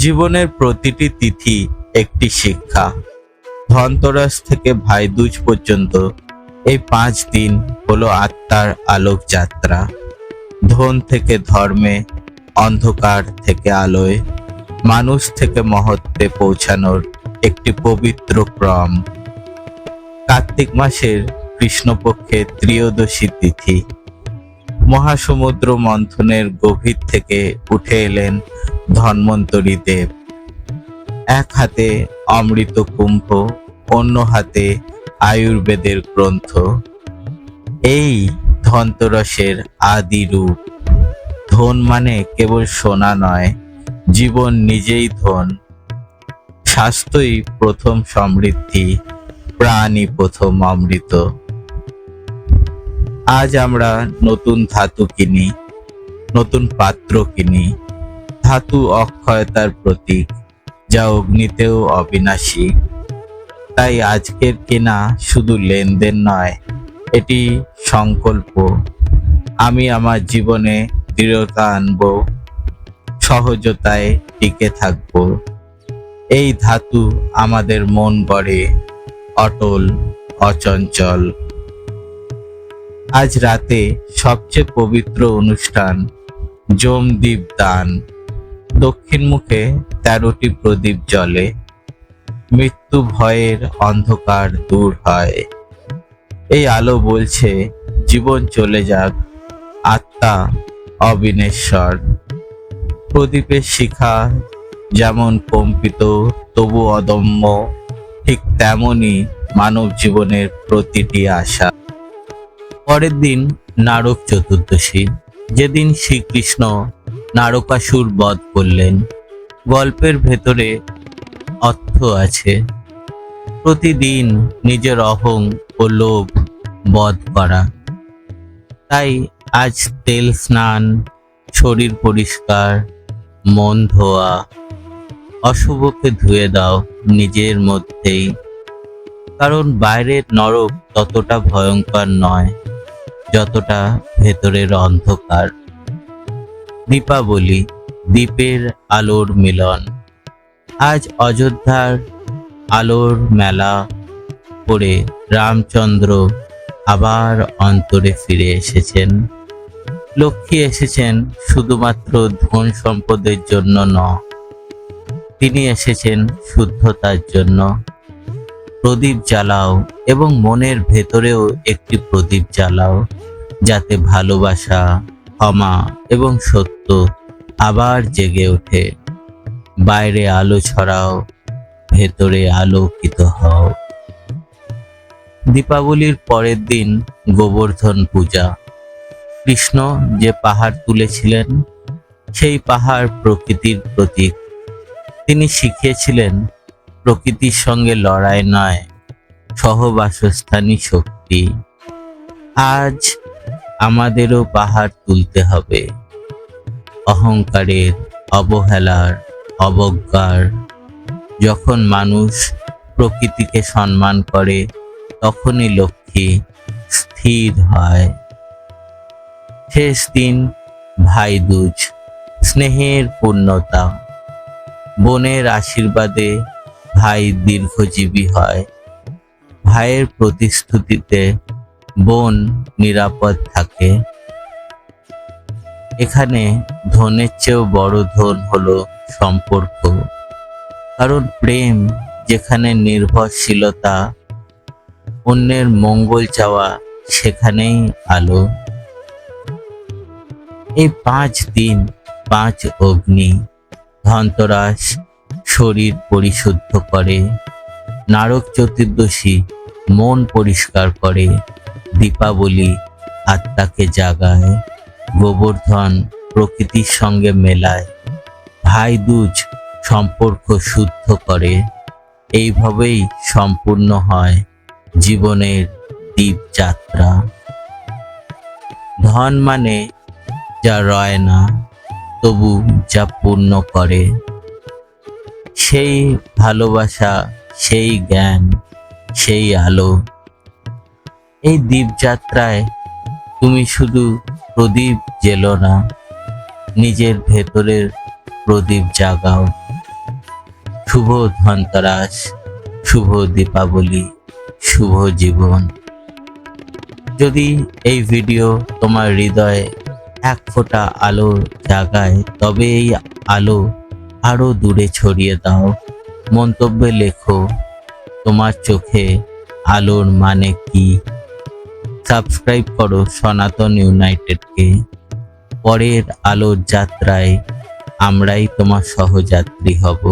জীবনের প্রতিটি তিথি একটি শিক্ষা। ধনতেরাস থেকে ভাইদুজ পর্যন্ত এই পাঁচ দিন হলো আত্মার আলোক যাত্রা ধন থেকে ধর্মে, অন্ধকার থেকে আলোয়, মানুষ থেকে মহত্বে পৌঁছানোর একটি পবিত্র ক্রম। কার্তিক মাসের কৃষ্ণপক্ষের ত্রিয়োদশী তিথি। মহাসমুদ্র মন্থনের গভীর থেকে উঠে এলেন ধন্বন্তরী দেব এক হাতে অমৃত কুম্ভ, অন্য হাতে আয়ুর্বেদের গ্রন্থ। এই ধন্তরসের আদি রূপ। ধন মানে কেবল সোনা নয়, জীবন নিজেই ধন। স্বাস্থ্যই প্রথম সমৃদ্ধি প্রাণী প্রথম অমৃত। আজ আমরা নতুন ধাতু কিনি, নতুন পাত্র কিনি। ধাতু অক্ষয়তার প্রতীক, যা অগ্নিতেও অবিনাশী। তাই আজকের কেনা শুধু লেনদেন নয়, এটি সংকল্প। আমি আমার জীবনে দৃঢ়তা আনব, সহজতায় টিকে থাকব। এই ধাতু আমাদের মন গড়ে, অটল, অচঞ্চল। আজ রাতে সবচেয়ে পবিত্র অনুষ্ঠান, জমদীপ দান। দক্ষিণ মুখে তেরোটি প্রদীপ জ্বলে। মৃত্যু ভয়ের অন্ধকার দূর হয়। এই আলো বলছে, জীবন চলে যাক, আত্মা অবিনেশ্বর। প্রদীপের শিখা যেমন কম্পিত তবু অদম্য, ঠিক তেমনই মানব জীবনের প্রতিটি আশা। পরের দিন নারক চতুর্দশী। যেদিন শ্রীকৃষ্ণ নারকাসুর বধ করলেন। গল্পের ভেতরে অর্থ আছে। প্রতিদিন নিজের অহং ও লোভ বধ করা। তাই আজ তেল স্নান, শরীর পরিষ্কার, মন ধোয়া, অশুভকে ধুয়ে দাও নিজের মধ্যেই। কারণ বাইরের নরক ততটা ভয়ঙ্কর নয়, যতটা ভেতরের অন্ধকার। দীপাবলি, দ্বীপের আলোর মিলন। আজ অযোধ্যার আলোর মেলা করে রামচন্দ্র আবার অন্তরে ফিরে এসেছেন। লক্ষ্মী এসেছেন শুধুমাত্র ধন সম্পদের জন্য ন, তিনি এসেছেন শুদ্ধতার জন্য। প্রদীপ জ্বালাও এবং মনের ভেতরেও একটি প্রদীপ জ্বালাও, যাতে ভালোবাসা ক্ষমা এবং সত্য আবার জেগে ওঠে। বাইরে আলো ছড়াও, ভেতরে আলোকিত হও। দীপাবলির পরের দিন গোবর্ধন পূজা। কৃষ্ণ যে পাহাড় তুলেছিলেন, সেই পাহাড় প্রকৃতির প্রতীক। তিনি শিখিয়েছিলেন, প্রকৃতির সঙ্গে লড়াই নয় সহবাসস্থানই শক্তি। আজ আমাদেরও পাহাড় তুলতে হবে। অহংকারের অবহেলার অবজ্ঞার। যখন মানুষ প্রকৃতিকে সম্মান করে, তখনই লক্ষ্মী স্থির হয়। শেষ দিন, ভাইদুজ, স্নেহের পূর্ণতা। বোনের আশীর্বাদে ভাই দীর্ঘজীবী হয়। ভাইয়ের প্রতিশ্রুতিতে বোন নিরাপদ থাকে। এখানে ধনের চেয়েও বড় ধন হলো সম্পর্ক। কারণ প্রেম যেখানে নির্ভরশীলতা, অন্যের মঙ্গল চাওয়া সেখানেই আলো। এই পাঁচ দিন, পাঁচ অগ্নি ধন্তরাস শরীর পরিশুদ্ধ করে, নারক চতুর্দশী মন পরিষ্কার করে। দীপাবলি আত্মাকে জাগায়, গোবর্ধন প্রকৃতির সঙ্গে মেলায়। ভাই দুজ সম্পর্ক শুদ্ধ করে, এইভাবেই সম্পূর্ণ হয় জীবনের দীপযাত্রা ধন মানে যা রয় না, তবু যা পূর্ণ করে। সেই ভালোবাসা, সেই জ্ঞান, সেই আলো এই দীপযাত্রায় তুমি শুধু প্রদীপ জেলো না, নিজের ভেতরের প্রদীপ জাগাও। শুভ ধনতেরাস, শুভ দীপাবলি, শুভ জীবন। যদি এই ভিডিও তোমার হৃদয়ে এক ফোঁটা আলো জাগায়, তবে এই আলো আরও দূরে ছড়িয়ে দাও। মন্তব্যে লেখো, তোমার চোখে আলোর মানে কি? সাবস্ক্রাইব করো সনাতন ইউনাইটেডকে। পরের আলোর যাত্রায় আমরাই তোমার সহযাত্রী হব।